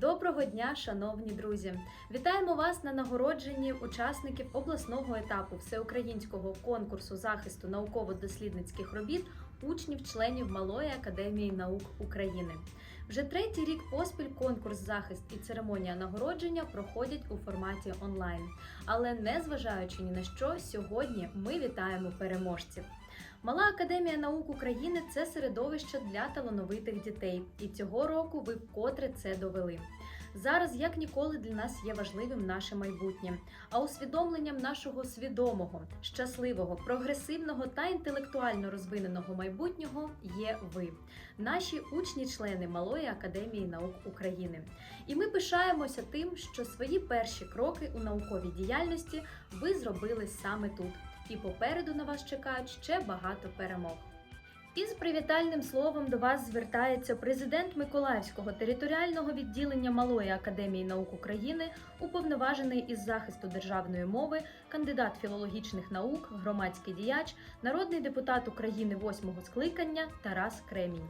Доброго дня, шановні друзі! Вітаємо вас на нагородженні учасників обласного етапу всеукраїнського конкурсу захисту науково-дослідницьких робіт учнів-членів Малої академії наук України. Вже третій рік поспіль конкурс захист і церемонія нагородження проходять у форматі онлайн. Але незважаючи ні на що, сьогодні ми вітаємо переможців. Мала академія наук України це середовище для талановитих дітей, і цього року ви вкотре це довели. Зараз, як ніколи, для нас є важливим наше майбутнє, а усвідомленням нашого свідомого, щасливого, прогресивного та інтелектуально розвиненого майбутнього є ви, наші учні-члени Малої академії наук України. І ми пишаємося тим, що свої перші кроки у науковій діяльності ви зробили саме тут. І попереду на вас чекають ще багато перемог. Із привітальним словом до вас звертається президент Миколаївського територіального відділення Малої академії наук України, уповноважений із захисту державної мови, кандидат філологічних наук, громадський діяч, народний депутат України восьмого скликання Тарас Кремінь.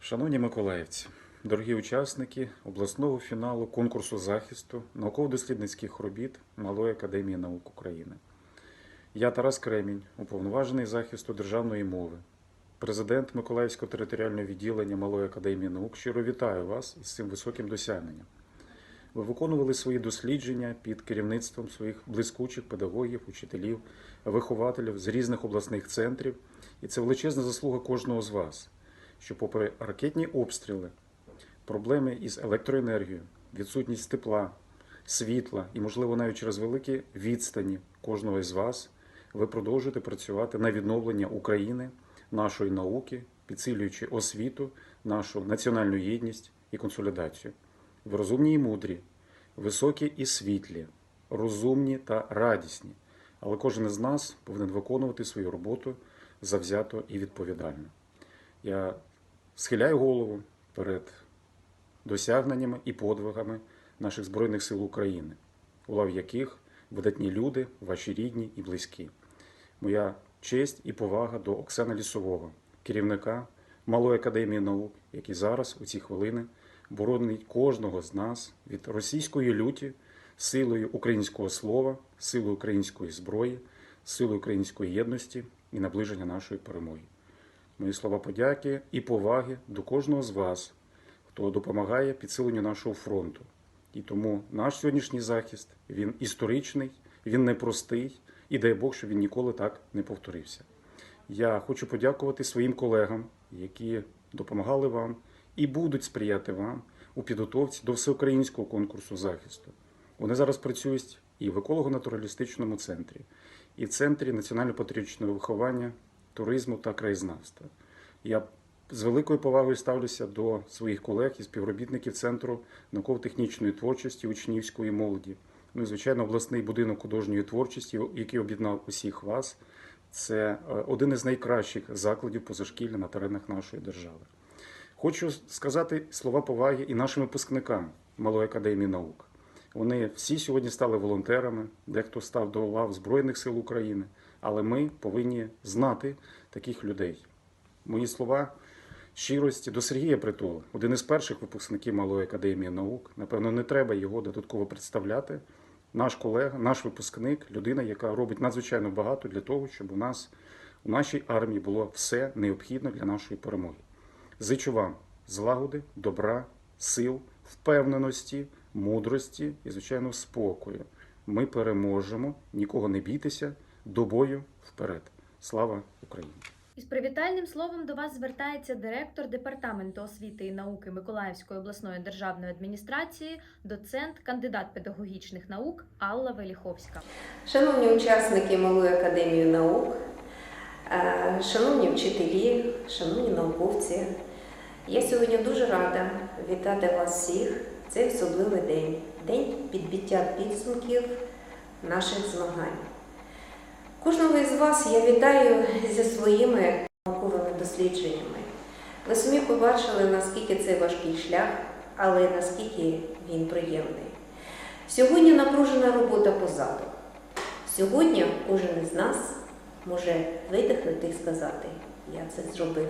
Шановні миколаївці, дорогі учасники обласного фіналу конкурсу захисту науково-дослідницьких робіт Малої академії наук України. Я Тарас Кремінь, уповноважений захисту державної мови, президент Миколаївського територіального відділення Малої академії наук. Щиро вітаю вас із цим високим досягненням. Ви виконували свої дослідження під керівництвом своїх блискучих педагогів, учителів, вихователів з різних обласних центрів, і це величезна заслуга кожного з вас, що, попри ракетні обстріли, проблеми із електроенергією, відсутність тепла, світла і, можливо, навіть через великі відстані кожного із вас, ви продовжуєте працювати на відновлення України, нашої науки, підсилюючи освіту, нашу національну єдність і консолідацію. Ви розумні і мудрі, високі і світлі, розумні та радісні. Але кожен із нас повинен виконувати свою роботу завзято і відповідально. Я схиляю голову перед досягненнями і подвигами наших Збройних сил України, у лав яких видатні люди, ваші рідні і близькі. Моя честь і повага до Оксани Лісового, керівника Малої академії наук, який зараз у ці хвилини боронить кожного з нас від російської люті силою українського слова, силою української зброї, силою української єдності і наближення нашої перемоги. Мої слова подяки і поваги до кожного з вас, хто допомагає підсиленню нашого фронту. І тому наш сьогоднішній захист він історичний, він непростий, і дай Бог, щоб він ніколи так не повторився. Я хочу подякувати своїм колегам, які допомагали вам і будуть сприяти вам у підготовці до всеукраїнського конкурсу захисту. Вони зараз працюють і в еколого-натуралістичному центрі, і в центрі національно-патріотичного виховання, туризму та краєзнавства. Я з великою повагою ставлюся до своїх колег і співробітників Центру науково-технічної творчості учнівської молоді. Ну і, звичайно, обласний будинок художньої творчості, який об'єднав усіх вас. Це е, один із найкращих закладів позашкілля на теренах нашої держави. Хочу сказати слова поваги і нашим випускникам Малої академії наук. Вони всі сьогодні стали волонтерами, дехто став до лав Збройних сил України, але ми повинні знати таких людей. Мої слова щирості до Сергія Притула, один із перших випускників Малої академії наук. Напевно, не треба його додатково представляти. Наш колега, наш випускник, людина, яка робить надзвичайно багато для того, щоб у нас у нашій армії було все необхідне для нашої перемоги. Зичу вам злагоди, добра, сил, впевненості, мудрості і, звичайно, спокою. Ми переможемо, нікого не бійтеся, до бою вперед. Слава Україні! Із привітальним словом до вас звертається директор департаменту освіти і науки Миколаївської обласної державної адміністрації, доцент, кандидат педагогічних наук Алла Веліховська. Шановні учасники Малої академії наук, е, шановні вчителі, шановні науковці, я сьогодні дуже рада вітати вас всіх. в Цей особливий день день підбиття підсумків наших змагань. Кожного із вас я вітаю зі своїми науковими дослідженнями. Ви самі побачили, наскільки це важкий шлях, але наскільки він приємний. Сьогодні напружена робота позаду. Сьогодні кожен із нас може видихнути і сказати, я це зробив.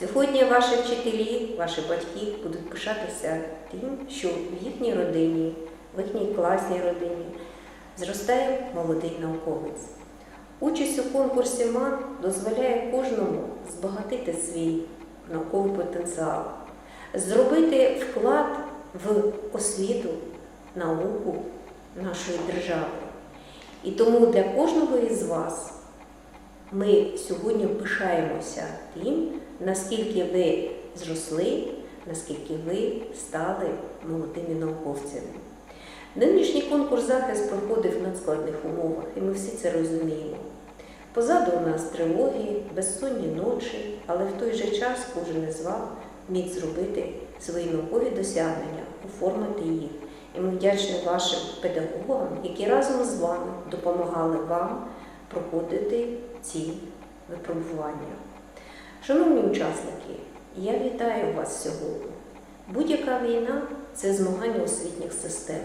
Сьогодні ваші вчителі, ваші батьки будуть пишатися тим, що в їхній родині, в їхній класній родині зростає молодий науковець. Участь у конкурсі МАН дозволяє кожному збагатити свій науковий потенціал, зробити вклад в освіту, науку нашої держави. І тому для кожного із вас ми сьогодні пишаємося тим, наскільки ви зросли, наскільки ви стали молодими науковцями. Нинішній конкурс захист проходив в надскладних умовах, і ми всі це розуміємо. Позаду у нас тривоги, безсонні ночі, але в той же час кожен із вас міг зробити свої наукові досягнення, оформити їх. І ми вдячні вашим педагогам, які разом з вами допомагали вам проходити ці випробування. Шановні учасники, я вітаю вас сьогодні. Будь-яка війна це змагання освітніх систем.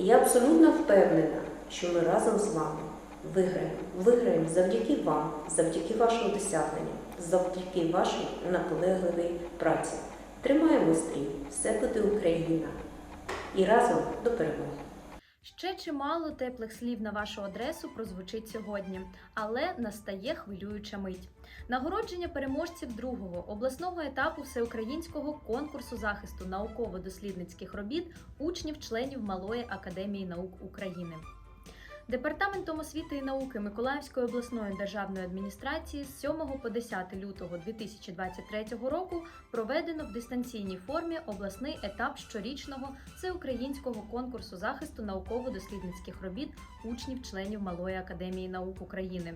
І я абсолютно впевнена, що ми разом з вами виграємо. Виграємо завдяки вам, завдяки вашим досягненням, завдяки вашій наполегливій праці. Тримаємо стрій, все буде Україна. І разом до перемоги. Ще чимало теплих слів на вашу адресу прозвучить сьогодні, але настає хвилююча мить. Нагородження переможців другого обласного етапу всеукраїнського конкурсу захисту науково-дослідницьких робіт учнів-членів Малої академії наук України. Департаментом освіти і науки Миколаївської обласної державної адміністрації з 7 по 10 лютого 2023 року проведено в дистанційній формі обласний етап щорічного всеукраїнського конкурсу захисту науково-дослідницьких робіт учнів-членів Малої академії наук України.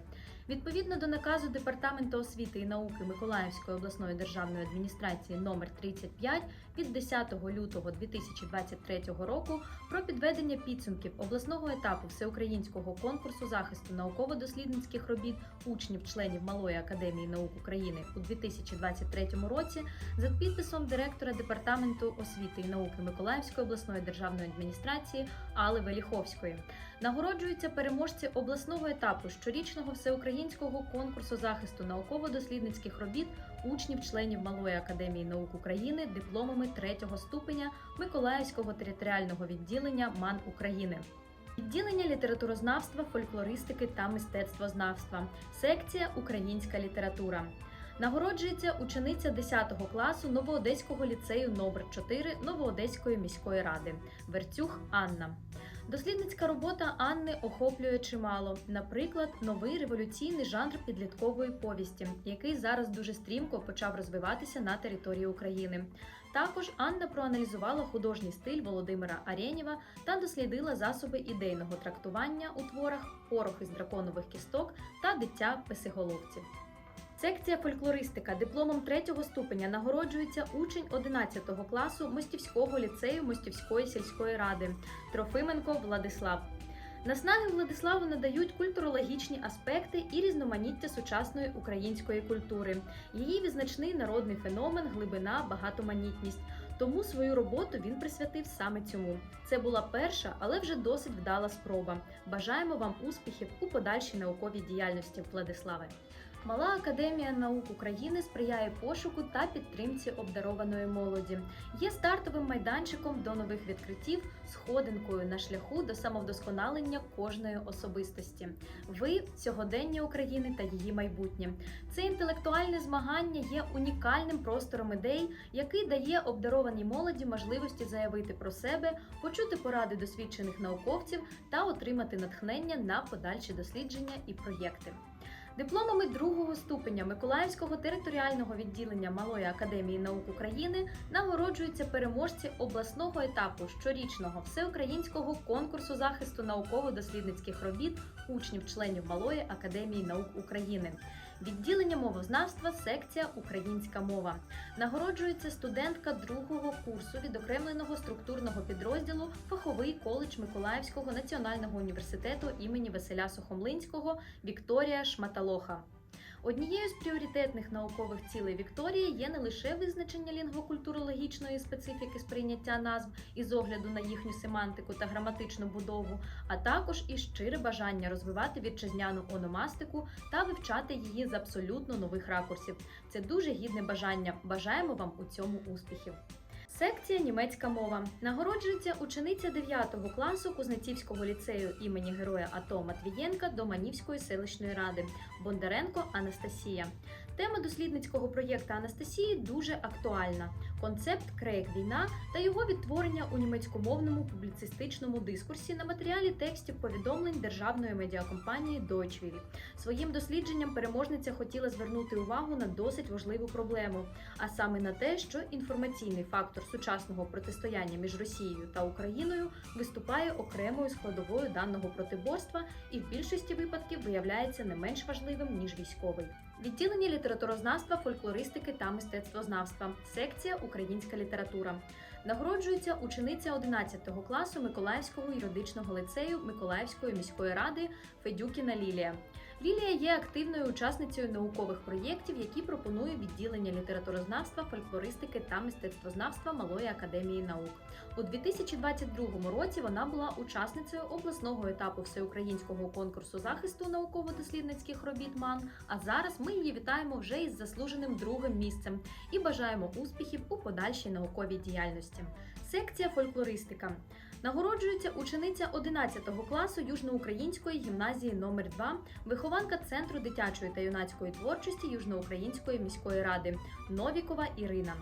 Відповідно до наказу Департаменту освіти і науки Миколаївської обласної державної адміністрації номер 35 від 10 лютого 2023 року про підведення підсумків обласного етапу всеукраїнського конкурсу захисту науково-дослідницьких робіт учнів-членів Малої академії наук України у 2023 році за підписом директора департаменту освіти і науки Миколаївської обласної державної адміністрації Алли Веліховської. Нагороджуються переможці обласного етапу щорічного всеукраїнського конкурсу захисту науково-дослідницьких робіт учнів-членів Малої академії наук України дипломами третього ступеня Миколаївського територіального відділення МАН України. Відділення літературознавства, фольклористики та мистецтвознавства, секція Українська література. Нагороджується учениця 10 класу Новоодеського ліцею номер 4 Новоодеської міської ради Верцюх Анна. Дослідницька робота Анни охоплює чимало, наприклад, новий революційний жанр підліткової повісті, який зараз дуже стрімко почав розвиватися на території України. Також Анна проаналізувала художній стиль Володимира Арєнєва та дослідила засоби ідейного трактування у творах Порох із драконових кісток та дитя песиголовців. Секція фольклористика дипломом третього ступеня нагороджується учень 11 класу Мостівського ліцею Мостівської сільської ради Трофименко Владислав. Наснаги Владиславу надають культурологічні аспекти і різноманіття сучасної української культури. Її визначний народний феномен, глибина, багатоманітність. Тому свою роботу він присвятив саме цьому. Це була перша, але вже досить вдала спроба. Бажаємо вам успіхів у подальшій науковій діяльності, Владиславе. Мала академія наук України сприяє пошуку та підтримці обдарованої молоді. Є стартовим майданчиком до нових відкриттів, сходинкою на шляху до самовдосконалення кожної особистості. Ви сьогодення України та її майбутнє. Це інтелектуальне змагання є унікальним простором ідей, який дає обдарованій молоді можливості заявити про себе, почути поради досвідчених науковців та отримати натхнення на подальші дослідження і проєкти. Дипломами другого ступеня Миколаївського територіального відділення Малої академії наук України нагороджуються переможці обласного етапу щорічного всеукраїнського конкурсу захисту науково-дослідницьких робіт учнів-членів Малої академії наук України. Відділення мовознавства, секція Українська мова. Нагороджується студентка другого курсу відокремленого структурного підрозділу Фаховий коледж Миколаївського національного університету імені Василя Сухомлинського Вікторія Шматалоха. Однією з пріоритетних наукових цілей Вікторії є не лише визначення лінгвокультурологічної специфіки сприйняття назв із огляду на їхню семантику та граматичну будову, а також і щире бажання розвивати вітчизняну ономастику та вивчати її з абсолютно нових ракурсів. Це дуже гідне бажання. Бажаємо вам у цьому успіхів. Секція німецька мова нагороджується учениця 9 класу Кузнецівського ліцею імені Героя АТО Матвієнка Доманівської селищної ради Бондаренко Анастасія. Тема дослідницького проєкту Анастасії дуже актуальна: концепт Крейк війна та його відтворення у німецькомовному публіцистичному дискурсі на матеріалі текстів повідомлень державної медіакомпанії Deutsche. Своїм дослідженням переможниця хотіла звернути увагу на досить важливу проблему, а саме на те, що інформаційний фактор сучасного протистояння між Росією та Україною виступає окремою складовою даного протиборства і в більшості випадків виявляється не менш важливим ніж військовий. Відділення літературознавства, фольклористики та мистецтвознавства, секція Українська література. Нагороджується учениця 11 класу Миколаївського юридичного лицею Миколаївської міської ради Федюкіна Лілія. Лілія є активною учасницею наукових проєктів, які пропонує відділення літературознавства, фольклористики та мистецтвознавства Малої академії наук. У 2022 році вона була учасницею обласного етапу всеукраїнського конкурсу захисту науково-дослідницьких робіт МАН. А зараз ми її вітаємо вже із заслуженим другим місцем і бажаємо успіхів у подальшій науковій діяльності. Секція фольклористика. Нагороджується учениця 11 класу Южноукраїнської гімназії номер 2 вихованка Центру дитячої та юнацької творчості Южноукраїнської міської ради Новікова Ірина.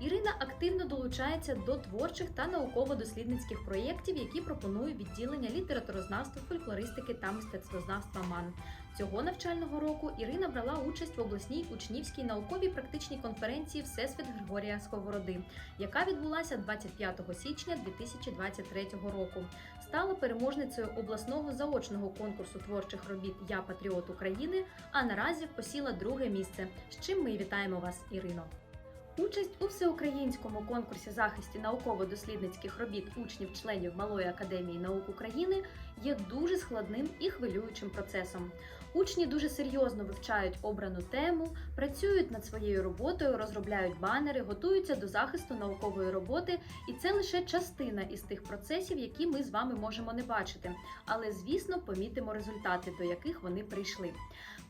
Ірина активно долучається до творчих та науково-дослідницьких проєктів, які пропонує відділення літературознавства, фольклористики та мистецтвознавства МАН. Цього навчального року Ірина брала участь в обласній учнівській науковій практичній конференції Всесвіт Григорія Сковороди, яка відбулася 25 січня 2023 року. Стала переможницею обласного заочного конкурсу творчих робіт Я Патріот України, а наразі посіла друге місце. З чим ми вітаємо вас, Ірино. Участь у всеукраїнському конкурсі захисті науково-дослідницьких робіт учнів-членів Малої академії наук України є дуже складним і хвилюючим процесом. Учні дуже серйозно вивчають обрану тему, працюють над своєю роботою, розробляють банери, готуються до захисту наукової роботи, і це лише частина із тих процесів, які ми з вами можемо не бачити. Але, звісно, помітимо результати, до яких вони прийшли.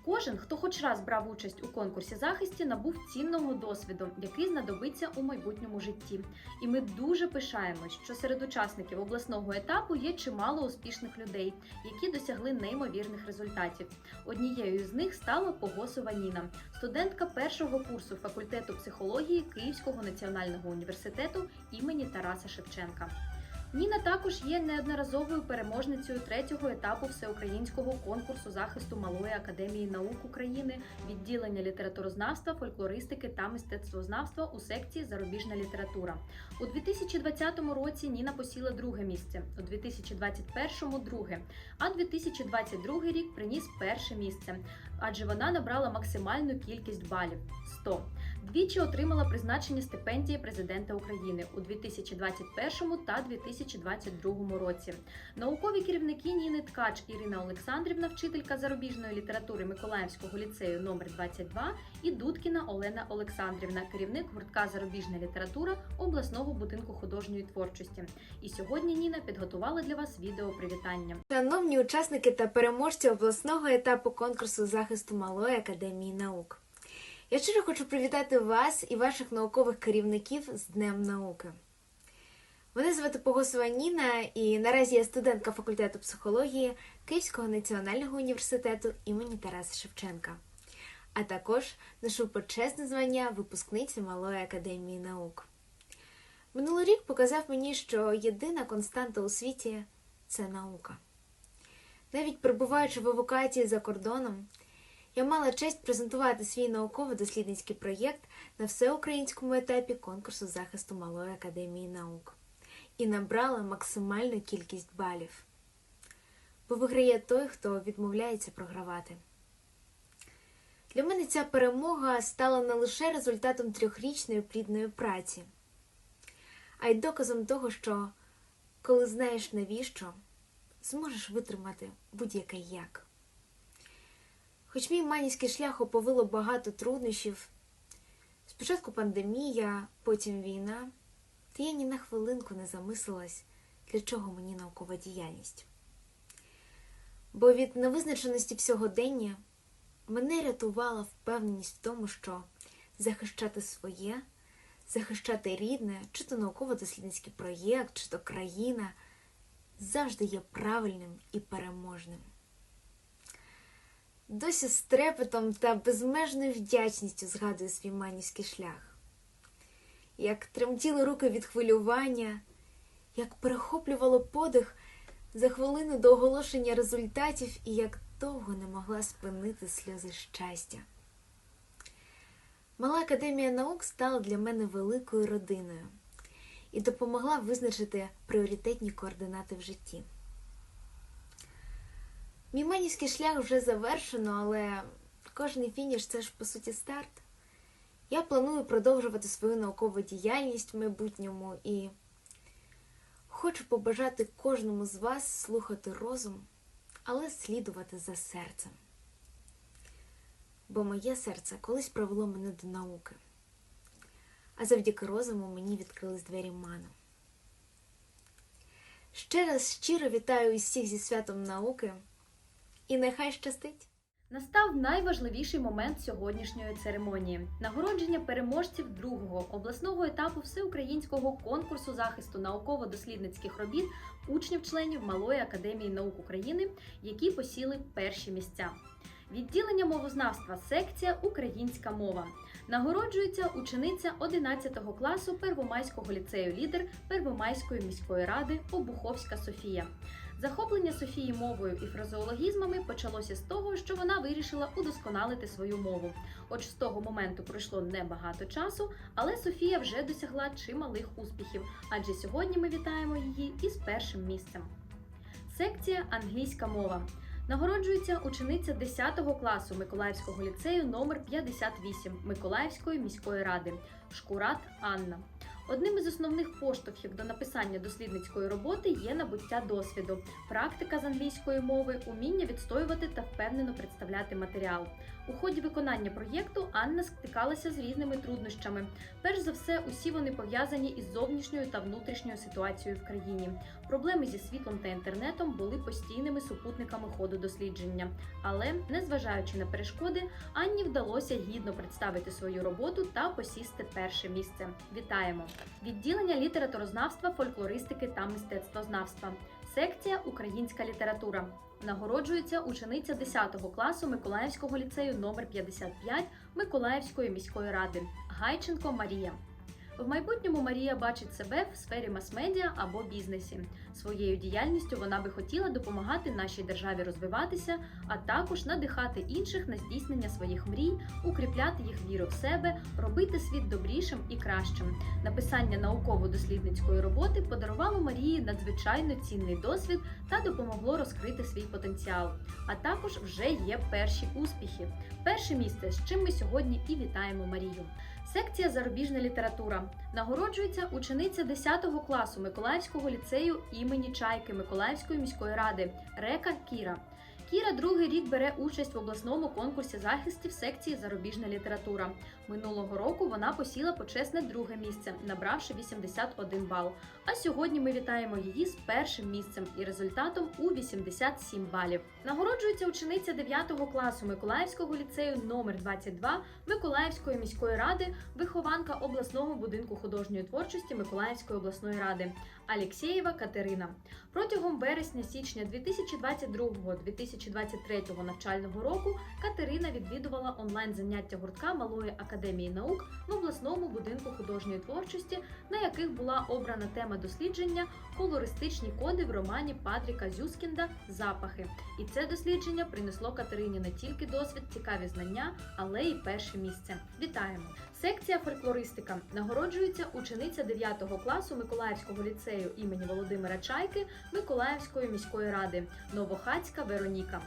Кожен, хто хоч раз брав участь у конкурсі захисті, набув цінного досвіду, який знадобиться у майбутньому житті. І ми дуже пишаємось, що серед учасників обласного етапу є чимало успішних людей, які досягли неймовірних результатів. Однією з них стала Погосова Ніна, студентка першого курсу факультету психології Київського національного університету імені Тараса Шевченка. Ніна також є неодноразовою переможницею третього етапу всеукраїнського конкурсу захисту Малої академії наук України, відділення літературознавства, фольклористики та мистецтвознавства у секції Зарубіжна література. У 2020 році Ніна посіла друге місце, у 2021 друге, а 2022 рік приніс перше місце, адже вона набрала максимальну кількість балів 100. Двічі отримала призначення стипендії президента України у 2021 та 2022 році. Наукові керівники Ніни Ткач Ірина Олександрівна, вчителька зарубіжної літератури Миколаївського ліцею номер 22 і Дудкіна Олена Олександрівна, керівник гуртка Зарубіжна література обласного будинку художньої творчості. І сьогодні Ніна підготувала для вас відео привітання. Шановні учасники та переможці обласного етапу конкурсу захисту Малої академії наук. Я щиро хочу привітати вас і ваших наукових керівників з Днем науки. Мене звати Погосова Ніна, і наразі я студентка факультету психології Київського національного університету імені Тараса Шевченка, а також ношу почесне звання випускниці Малої академії наук. Минулий рік показав мені, що єдина константа у світі це наука. Навіть перебуваючи в евакуації за кордоном, я мала честь презентувати свій науково-дослідницький проєкт на всеукраїнському етапі конкурсу захисту Малої академії наук і набрала максимальну кількість балів. Бо виграє той, хто відмовляється програвати. Для мене ця перемога стала не лише результатом трьохрічної плідної праці, а й доказом того, що коли знаєш навіщо, зможеш витримати будь-яке як. Хоч мій манівський шлях оповило багато труднощів, спочатку пандемія, потім війна, та я ні на хвилинку не замислилась, для чого мені наукова діяльність. Бо від невизначеності всьогодення мене рятувала впевненість в тому, що захищати своє, захищати рідне, чи то науково-дослідницький проєкт, чи то країна завжди є правильним і переможним. Досі з трепетом та безмежною вдячністю згадую свій манівський шлях. Як тремтіли руки від хвилювання, як перехоплювало подих за хвилину до оголошення результатів і як довго не могла спинити сльози щастя. Мала академія наук стала для мене великою родиною і допомогла визначити пріоритетні координати в житті. Мій манівський шлях вже завершено, але кожний фініш це ж по суті старт. Я планую продовжувати свою наукову діяльність в майбутньому і хочу побажати кожному з вас слухати розум, але слідувати за серцем. Бо моє серце колись привело мене до науки, а завдяки розуму мені відкрились двері ману. Ще раз щиро вітаю усіх зі святом науки і нехай щастить! Настав найважливіший момент сьогоднішньої церемонії нагородження переможців другого обласного етапу всеукраїнського конкурсу захисту науково-дослідницьких робіт учнів-членів Малої академії наук України, які посіли перші місця. Відділення мовознавства секція Українська мова. Нагороджується учениця 11 класу Первомайського ліцею лідер Первомайської міської ради Обуховська Софія. Захоплення Софії мовою і фразеологізмами почалося з того, що вона вирішила удосконалити свою мову. От з того моменту пройшло небагато часу, але Софія вже досягла чималих успіхів, адже сьогодні ми вітаємо її із першим місцем. Секція англійська мова. Нагороджується учениця 10 класу Миколаївського ліцею номер 58 Миколаївської міської ради Шкурат Анна. Одним із основних поштовхів до написання дослідницької роботи є набуття досвіду, практика з англійської мови, уміння відстоювати та впевнено представляти матеріал. У ході виконання проєкту Анна стикалася з різними труднощами. Перш за все, усі вони пов'язані із зовнішньою та внутрішньою ситуацією в країні. Проблеми зі світлом та інтернетом були постійними супутниками ходу дослідження. Але, незважаючи на перешкоди, Анні вдалося гідно представити свою роботу та посісти перше місце. Вітаємо! Відділення літературознавства, фольклористики та мистецтвознавства. Секція Українська література. Нагороджується учениця 10 класу Миколаївського ліцею номер 55 Миколаївської міської ради Гайченко Марія. В майбутньому Марія бачить себе в сфері мас-медіа або бізнесі. Своєю діяльністю вона би хотіла допомагати нашій державі розвиватися, а також надихати інших на здійснення своїх мрій, укріпляти їх віру в себе, робити світ добрішим і кращим. Написання науково-дослідницької роботи подарувало Марії надзвичайно цінний досвід та допомогло розкрити свій потенціал. А також вже є перші успіхи. Перше місце, з чим ми сьогодні і вітаємо Марію. Секція зарубіжна література нагороджується учениця 10 класу Миколаївського ліцею імені Чайки Миколаївської міської ради Река Кіра. Кіра другий рік бере участь в обласному конкурсі захистів секції зарубіжна література. Минулого року вона посіла почесне друге місце, набравши 81 бал. А сьогодні ми вітаємо її з першим місцем і результатом у 87 балів. Нагороджується учениця 9 класу Миколаївського ліцею номер 22 Миколаївської міської ради, вихованка обласного будинку художньої творчості Миколаївської обласної ради Алєксєєва Катерина. Протягом вересня-січня 2022-2023 навчального року Катерина відвідувала онлайн заняття гуртка Малої академії наук в обласному будинку художньої творчості, на яких була обрана тема дослідження колористичні коди в романі Патріка Зюскінда Запахи. І це дослідження принесло Катерині не тільки досвід, цікаві знання, але й перше місце. Вітаємо! Секція фольклористика нагороджується учениця 9 класу Миколаївського ліцею імені Володимира Чайки Миколаївської міської ради Новохацька Вероніка.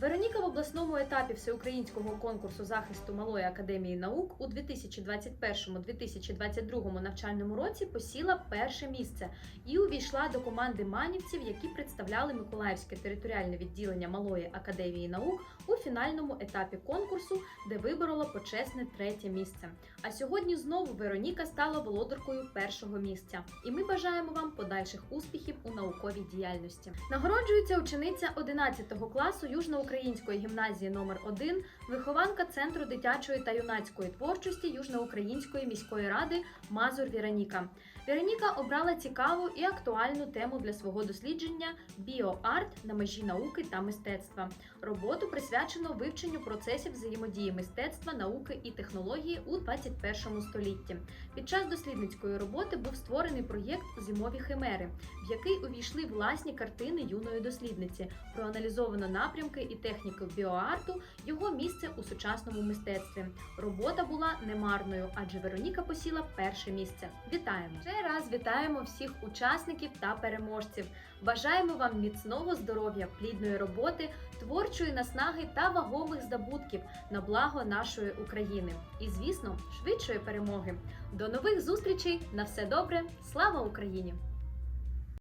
Вероніка в обласному етапі всеукраїнського конкурсу захисту Малої академії наук у 2021-2022 навчальному році посіла перше місце і увійшла до команди манівців, які представляли Миколаївське територіальне відділення Малої академії наук у фінальному етапі конкурсу, де виборола почесне третє місце. А сьогодні знову Вероніка стала володаркою першого місця. І ми бажаємо вам подальших успіхів у науковій діяльності. Нагороджується учениця 11 класу Южноукраїнської гімназії номер 1 вихованка Центру дитячої та юнацької творчості Южноукраїнської міської ради Мазур Віроніка. Віроніка обрала цікаву і актуальну тему для свого дослідження біоарт на межі науки та мистецтва. Роботу присвячено вивченню процесів взаємодії мистецтва, науки і технології у 21 столітті. Під час дослідницької роботи був створений проєкт Зимові химери, в який увійшли власні картини юної дослідниці. Проаналізовано напрямки і техніки біоарту, його місце у сучасному мистецтві. Робота була немарною, адже Вероніка посіла перше місце. Вітаємо! Раз вітаємо всіх учасників та переможців. Бажаємо вам міцного здоров'я, плідної роботи, творчої наснаги та вагомих здобутків на благо нашої України. І, звісно, швидшої перемоги. До нових зустрічей! На все добре! Слава Україні!